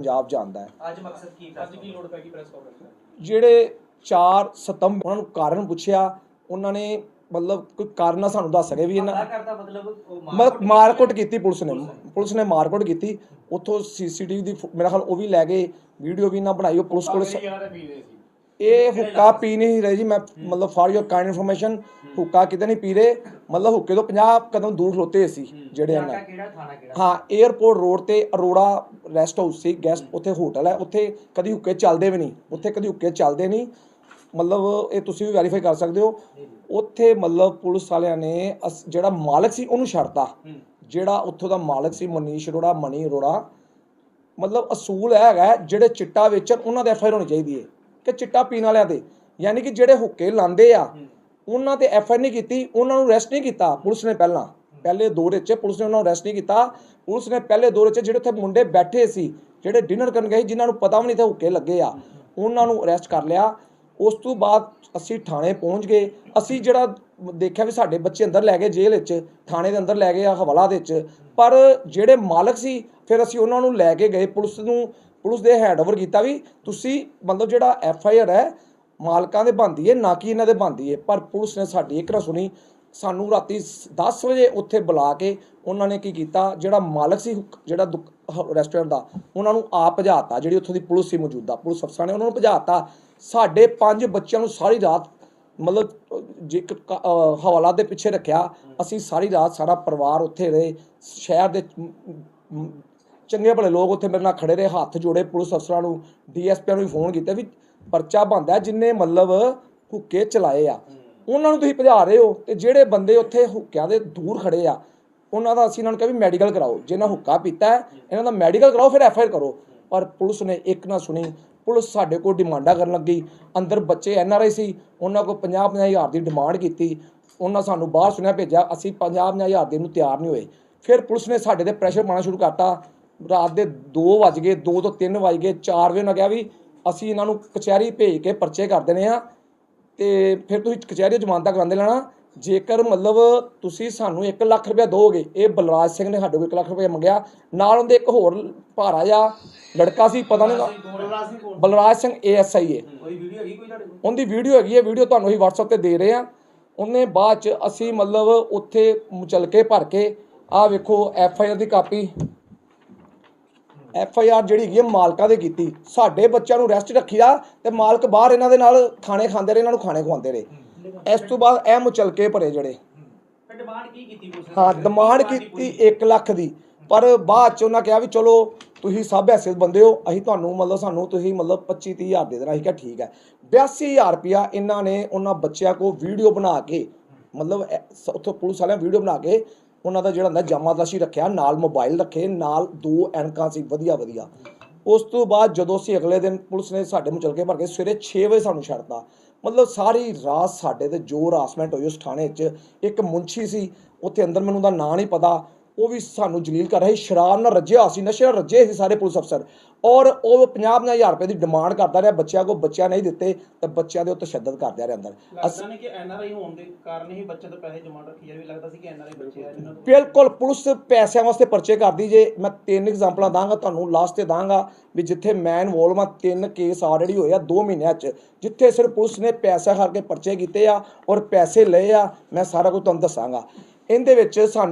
ਪੰਜਾਬ ਜਾਣਦਾ ਹੈ। ਅੱਜ ਮਕਸਦ ਕੀ ਅੱਜ ਕੀ ਲੋੜ ਪੈ ਗਈ ਪ੍ਰੈਸ ਕਾਨਫਰੰਸ ਜਿਹੜੇ 4 ਸਤੰਭ ਉਹਨਾਂ ਨੂੰ ਕਾਰਨ ਪੁੱਛਿਆ ਉਹਨਾਂ ਨੇ ਮਤਲਬ ਕੋਈ ਕਾਰਨ ਨਾ ਸਾਨੂੰ ਦੱਸ ਸਕੇ ਵੀ ਇਹਨਾਂ ਮਤਲਬ ਮਾਰਕੁੱਟ ਕੀਤੀ ਪੁਲਿਸ ਨੇ। ਪੁਲਿਸ ਨੇ। ਮਾਰਕੁੱਟ ਕੀਤੀ। ਉੱਥੋਂ ਸੀਸੀਟੀਵੀ ਦੀ ਮੇਰਾ ਖਿਆਲ ਉਹ ਵੀ ਲੈ ਗਏ ਵੀਡੀਓ ਵੀ ਨਾ ਬਣਾਈ ਉਹ ਪੁਲਿਸ ਕੋਲ ਇਹ ਹੁੱਕਾ ਪੀ ਨਹੀਂ ਰਹੇ ਜੀ ਮੈਂ ਮਤਲਬ ਫਾਰ ਯੋਰ ਕਾਈਂਡ ਇਨਫੋਰਮੇਸ਼ਨ ਹੁੱਕਾ ਕਿਤੇ ਨਹੀਂ ਪੀ ਰਹੇ ਮਤਲਬ ਹੁੱਕੇ ਤੋਂ 50 ਕਦਮ ਦੂਰ ਖਲੋਤੇ ਸੀ ਜਿਹੜੇ ਕਿਹੜਾ ਹਾਂ 에어ਪੋਰਟ ਰੋਡ ਤੇ ਅਰੋੜਾ ਰੈਸਟ ਹਾਊਸ ਸੀ ਗੈਸਟ ਉੱਥੇ ਹੋਟਲ ਹੈ ਉੱਥੇ ਕਦੀ ਹੁੱਕੇ ਚੱਲਦੇ ਵੀ ਨਹੀਂ ਉੱਥੇ ਕਦੀ ਹੁੱਕੇ ਚੱਲਦੇ ਨਹੀਂ ਮਤਲਬ ਇਹ ਤੁਸੀਂ ਵੀ ਵੈਰੀਫਾਈ ਕਰ ਸਕਦੇ ਹੋ ਉੱਥੇ ਮਤਲਬ ਪੁਲਿਸ ਵਾਲਿਆਂ ਨੇ ਜਿਹੜਾ ਮਾਲਕ ਸੀ ਉਹਨੂੰ ਛੱਡਤਾ ਜਿਹੜਾ ਉੱਥੋਂ ਦਾ ਮਾਲਕ ਸੀ ਮਨੀਸ਼ ਅਰੋੜਾ ਮਣੀ ਅਰੋੜਾ ਮਤਲਬ ਅਸੂਲ ਇਹ ਹੈਗਾ ਜਿਹੜੇ ਚਿੱਟਾ ਵੇਚਣ ਉਹਨਾਂ ਦੇ ਐਫ ਆਈ ਆਰ ਹੋਣੀ ਚਾਹੀਦੀ ਹੈ। ਕਿ ਚਿੱਟਾ ਪੀਣ ਵਾਲਿਆਂ ਤੇ ਯਾਨੀ ਕਿ ਜਿਹੜੇ ਹੁੱਕੇ ਲਾਉਂਦੇ ਆ ਉਹਨਾਂ ਤੇ ਐਫ ਆਈ ਨਹੀਂ ਕੀਤੀ ਉਹਨਾਂ ਨੂੰ ਅਰੈਸਟ ਨਹੀਂ ਕੀਤਾ ਪੁਲਿਸ ਨੇ ਪਹਿਲਾਂ। ਪਹਿਲੇ ਦੌਰ ਵਿੱਚ ਪੁਲਿਸ ਨੇ ਉਹਨਾਂ ਨੂੰ ਅਰੈਸਟ ਨਹੀਂ ਕੀਤਾ। ਪੁਲਿਸ ਨੇ ਪਹਿਲੇ ਦੌਰ ਵਿੱਚ ਜਿਹੜੇ ਉੱਥੇ ਮੁੰਡੇ ਬੈਠੇ ਸੀ ਜਿਹੜੇ ਡਿਨਰ ਕਰਨ ਗਏ ਸੀ, ਜਿਨ੍ਹਾਂ ਨੂੰ ਪਤਾ ਵੀ ਨਹੀਂ ਤੇ ਹੁੱਕੇ ਲੱਗੇ ਆ ਉਹਨਾਂ ਨੂੰ ਅਰੈਸਟ ਕਰ ਲਿਆ। ਉਸ ਤੋਂ ਬਾਅਦ ਅਸੀਂ ਥਾਣੇ ਪਹੁੰਚ ਗਏ। ਅਸੀਂ ਜਿਹੜਾ ਦੇਖਿਆ ਵੀ ਸਾਡੇ ਬੱਚੇ ਅੰਦਰ ਲੈ ਗਏ ਜੇਲ੍ਹ ਵਿੱਚ, ਥਾਣੇ ਦੇ ਅੰਦਰ ਲੈ ਗਏ ਆ ਹਵਾਲਾ ਦੇ ਵਿੱਚ। ਪਰ ਜਿਹੜੇ ਮਾਲਕ ਸੀ, ਫਿਰ ਅਸੀਂ ਉਹਨਾਂ ਨੂੰ ਲੈ ਕੇ ਗਏ। ਪੁਲਿਸ ਨੂੰ, ਪੁਲਿਸ ਦੇ ਹੈਂਡਓਵਰ ਕੀਤਾ ਵੀ ਤੁਸੀਂ ਮਤਲਬ ਜਿਹੜਾ ਐਫ ਆਈ ਆਰ ਹੈ, ਮਾਲਕਾਂ ਦੇ ਬੰਦੀ ਹੈ, ਨਾ ਕਿ ਇਹਨਾਂ ਦੇ ਬੰਦੀ ਹੈ। ਪਰ ਪੁਲਿਸ ਨੇ ਸਾਡੀ ਇੱਕ ਨਾ ਸੁਣੀ। ਸਾਨੂੰ ਰਾਤੀ 10 ਵਜੇ ਉੱਥੇ ਬੁਲਾ ਕੇ ਉਹਨਾਂ ਨੇ ਕੀ ਕੀਤਾ, ਜਿਹੜਾ ਮਾਲਕ ਸੀ ਹੁਕ- ਜਿਹੜਾ ਰੈਸਟੋਰੈਂਟ ਦਾ, ਉਹਨਾਂ ਨੂੰ ਆਪ ਭਜਾਤਾ ਜਿਹੜੀ ਉੱਥੋਂ ਦੀ ਪੁਲਿਸ ਸੀ ਮੌਜੂਦਾ, ਪੁਲਿਸ ਅਫਸਰਾਂ ਨੇ ਉਹਨਾਂ ਨੂੰ ਭਜਾਤਾ ਸਾਡੇ ਪੰਜ ਬੱਚਿਆਂ ਨੂੰ ਸਾਰੀ ਰਾਤ, ਮਤਲਬ, ਜੇ ਇੱਕ ਹਵਾਲਾ ਦੇ ਪਿੱਛੇ ਰੱਖਿਆ, ਅਸੀਂ ਸਾਰੀ ਰਾਤ ਸਾਰਾ ਪਰਿਵਾਰ ਉੱਥੇ ਰਹੇ, ਸ਼ਹਿਰ ਦੇ ਚੰਗੇ ਭਲੇ ਲੋਕ ਉੱਥੇ ਮੇਰੇ ਨਾਲ ਖੜੇ ਰਹੇ, ਹੱਥ ਜੋੜੇ ਪੁਲਿਸ ਅਫਸਰਾਂ ਨੂੰ ਡੀਐਸਪੀ ਨੂੰ ਵੀ ਫੋਨ ਕੀਤਾ ਵੀ ਪਰਚਾ ਬੰਦਾ ਜਿੰਨੇ ਮਤਲਬ ਹੁੱਕੇ ਚਲਾਏ ਆ। ਉਹਨਾਂ ਨੂੰ ਤੁਸੀਂ ਭਜਾ ਰਹੇ ਹੋ ਤੇ ਜਿਹੜੇ ਬੰਦੇ ਉੱਥੇ ਹੁੱਕਿਆਂ ਦੇ ਦੂਰ ਖੜੇ ਆ, ਉਹਨਾਂ ਦਾ ਅਸੀਂ ਇਹਨਾਂ ਨੂੰ ਕਿਹਾ ਵੀ ਮੈਡੀਕਲ ਕਰਾਓ। ਜਿਹਨਾਂ ਹੁੱਕਾ ਪੀਤਾ ਇਹਨਾਂ ਦਾ ਮੈਡੀਕਲ ਕਰਾਓ, ਫਿਰ ਐਫਆਈਆਰ ਕਰੋ। ਪਰ ਪੁਲਿਸ ਨੇ ਇੱਕ ਨਾ ਸੁਣੀ ਪੁਲਿਸ ਸਾਡੇ ਕੋਲ ਡਿਮਾਂਡਾਂ ਕਰਨ ਲੱਗੀ। ਅੰਦਰ ਬੱਚੇ ਐੱਨ ਆਰ ਆਈ ਸੀ, ਉਹਨਾਂ ਕੋਲ 50 50 ਹਜ਼ਾਰ ਦੀ ਡਿਮਾਂਡ ਕੀਤੀ। ਉਹਨਾਂ ਸਾਨੂੰ ਬਾਹਰ ਸੁਣਿਆ ਭੇਜਿਆ, ਅਸੀਂ 50 50 ਹਜ਼ਾਰ ਦੇਣ ਨੂੰ ਤਿਆਰ ਨਹੀਂ ਹੋਏ। ਫਿਰ ਪੁਲਿਸ ਨੇ ਸਾਡੇ ਤੇ ਪ੍ਰੈਸ਼ਰ ਪਾਉਣਾ ਸ਼ੁਰੂ ਕਰਤਾ। ਰਾਤ ਦੇ 2 ਵਜ ਗਏ 2 ਤੋਂ 3 ਵਜ ਗਏ 4 ਵਜੇ ਉਹਨਾਂ ਕਿਹਾ ਵੀ ਅਸੀਂ ਇਹਨਾਂ ਨੂੰ ਕਚਹਿਰੀ ਭੇਜ ਕੇ ਪਰਚੇ ਕਰ ਦੇਣੇ ਆ ਤੇ ਫਿਰ ਤੁਸੀਂ ਕਚਹਿਰੀ ਜ਼ਮਾਨਤਾ ਕਰਾਉਂਦੇ ਲੈਣਾ ਜੇਕਰ ਮਤਲਬ ਤੁਸੀਂ ਸਾਨੂੰ 1 ਲੱਖ ਰੁਪਇਆ ਦੋਗੇ ਇਹ ਬਲਰਾਜ ਸਿੰਘ ਨੇ ਸਾਡੇ ਕੋਲ 1 ਲੱਖ ਰੁਪਇਆ ਮੰਗਿਆ ਨਾਲ ਉਹਦੇ ਇੱਕ ਹੋਰ ਭਾਰਾ ਜਿਹਾ ਲੜਕਾ ਸੀ ਪਤਾ ਨਹੀਂ ਬਲਰਾਜ ਸਿੰਘ ਏਐਸਆਈ ਹੈ ਕੋਈ ਵੀਡੀਓ ਹੈਗੀ ਕੋਈ ਤੁਹਾਡੇ ਕੋਲ? ਉਹਦੀ ਵੀਡੀਓ ਹੈਗੀ ਹੈ ਵੀਡੀਓ ਤੁਹਾਨੂੰ ਅਸੀਂ WhatsApp ਤੇ ਦੇ ਰਹੇ ਆ। ਉਹਨੇ ਬਾਅਦ ਚ ਅਸੀਂ ਮਤਲਬ ਉੱਥੇ ਮੁਚਲਕੇ ਭਰ ਕੇ ਆਹ ਵੇਖੋ ਐਫ ਆਈ ਆਰ ਦੀ ਕਾਪੀ। ਐਫ ਆਈ ਆਰ ਜਿਹੜੀ ਹੈਗੀ ਹੈ ਮਾਲਕਾਂ ਦੇ ਕੀਤੀ। ਸਾਡੇ ਬੱਚਿਆਂ ਨੂੰ ਰੈਸਟ ਰੱਖੀਦਾ ਤੇ ਮਾਲਕ ਬਾਹਰ ਇਹਨਾਂ ਦੇ ਨਾਲ ਖਾਣੇ ਖਾਂਦੇ ਰਹੇ ਇਹਨਾਂ ਨੂੰ ਖਾਣੇ ਖਵਾਉਂਦੇ ਰਹੇ। ਇਸ ਤੋਂ ਬਾਅਦ ਇਹ ਮੁਚਲਕੇ ਭਰੇ ਜਿਹੜੇ। ਡਿਮਾਂਡ ਕੀ ਕੀਤੀ? ਹਾਂ ਡਿਮਾਂਡ ਕੀਤੀ 1 ਲੱਖ ਦੀ। ਪਰ ਬਾਅਦ ਚ ਉਹਨਾਂ ਕਿਹਾ ਵੀ ਚਲੋ ਤੁਸੀਂ ਸਭ ਐਸੇ ਬੰਦੇ ਹੋ ਅਸੀਂ ਤੁਹਾਨੂੰ ਮਤਲਬ ਸਾਨੂੰ ਤੁਸੀਂ ਮਤਲਬ 25 30 ਹਜ਼ਾਰ ਦੇ ਦੇਣਾ ਅਸੀਂ ਕਿਹਾ ਠੀਕ ਹੈ। 82000 ਰੁਪਿਆ ਇਹਨਾਂ ਨੇ ਉਹਨਾਂ ਬੱਚਿਆਂ ਕੋ ਵੀਡੀਓ ਬਣਾ ਕੇ ਮਤਲਬ ਉੱਥੋਂ ਪੁਲਿਸ ਵਾਲਿਆਂ ਵੀਡੀਓ ਬਣਾ ਕੇ ਉਹਨਾਂ ਦਾ ਜਿਹੜਾ ਹੁੰਦਾ ਜਮਾ ਤਲਾਸ਼ੀ ਰੱਖਿਆ ਨਾਲ ਮੋਬਾਈਲ ਰੱਖੇ ਨਾਲ ਦੋ ਐਨਕਾਂ ਸੀ ਵਧੀਆ ਵਧੀਆ। ਉਸ ਤੋਂ ਬਾਅਦ ਜਦੋਂ ਅਸੀਂ ਅਗਲੇ ਦਿਨ ਪੁਲਿਸ ਨੇ ਸਾਡੇ ਮੁਚਲਕੇ ਭਰ ਕੇ ਸਵੇਰੇ 6 ਵਜੇ ਸਾਨੂੰ ਛੱਡਤਾ। ਮਤਲਬ ਸਾਰੀ ਰਾਤ ਸਾਡੇ ਤੇ ਜ਼ੋਰ ਹਰਾਸਮੈਂਟ ਹੋਈ ਉਸ ਥਾਣੇ 'ਚ। ਇੱਕ ਮੁੰਸ਼ੀ ਸੀ, ਉੱਥੇ ਅੰਦਰ ਮੈਨੂੰ ਉਹਦਾ ਨਾਂ ਨਹੀਂ ਪਤਾ। ਉਹ ਵੀ ਸਾਨੂੰ ਜਲੀਲ ਕਰ ਰਿਹਾ ਸੀ ਸ਼ਰਾਬ ਨਾਲ ਰੱਜਿਆ ਸੀ ਨਸ਼ੇ ਨਾਲ ਰੱਜੇ ਸੀ ਸਾਰੇ ਪੁਲਿਸ ਅਫਸਰ। ਔਰ ਉਹ 50 ਹਜ਼ਾਰ ਰੁਪਏ ਦੀ ਡਿਮਾਂਡ ਕਰਦਾ ਰਿਹਾ ਬੱਚਿਆਂ ਕੋ ਬੱਚਿਆਂ ਨਹੀਂ ਦਿੱਤੇ ਤੇ ਬੱਚਿਆਂ ਦੇ ਉੱਤੇ ਤਸ਼ੱਦਦ ਕਰਦਿਆ ਰਿਹਾ ਅੰਦਰ। ਲੱਗਦਾ ਨਹੀਂ ਕਿ ਐਨਆਰਆਈ ਹੋਣ ਦੇ ਕਾਰਨ ਹੀ ਬੱਚੇ ਤੋਂ ਪੈਸੇ ਜਮਾ ਰੱਖੀ ਜਾ ਰਹੀ ਲੱਗਦਾ ਸੀ ਕਿ ਐਨਆਰਆਈ ਬੱਚੇ ਆ ਜਿਨ੍ਹਾਂ ਤੋਂ ਬਿਲਕੁਲ ਪੁਲਿਸ ਪੈਸਿਆਂ ਵਾਸਤੇ ਪਰਚੇ ਕਰਦੀ ਜੇ ਮੈਂ ਤਿੰਨ ਐਗਜ਼ਾਮਪਲਾਂ ਦਾਂਗਾ ਤੁਹਾਨੂੰ ਲਾਸਟ ਤੇ ਦਾਂਗਾ ਵੀ ਜਿੱਥੇ ਮੈਂ ਇਨਵੋਲਵ ਆ ਤਿੰਨ ਕੇਸ ਆਲਰੇਡੀ ਹੋਏ ਆ 2 ਮਹੀਨਿਆਂ 'ਚ ਜਿੱਥੇ ਸਿਰਫ ਪੁਲਿਸ ਨੇ ਪੈਸਾ ਕਰਕੇ ਪਰਚੇ ਕੀਤੇ ਆ ਔਰ ਪੈਸੇ ਲਏ ਆ ਮੈਂ ਸਾਰਾ ਕੁਝ ਤੁਹਾਨੂੰ ਦੱਸਾਂਗਾ। ਇਹਦੇ ਵਿੱਚ ਸਾਨੂੰ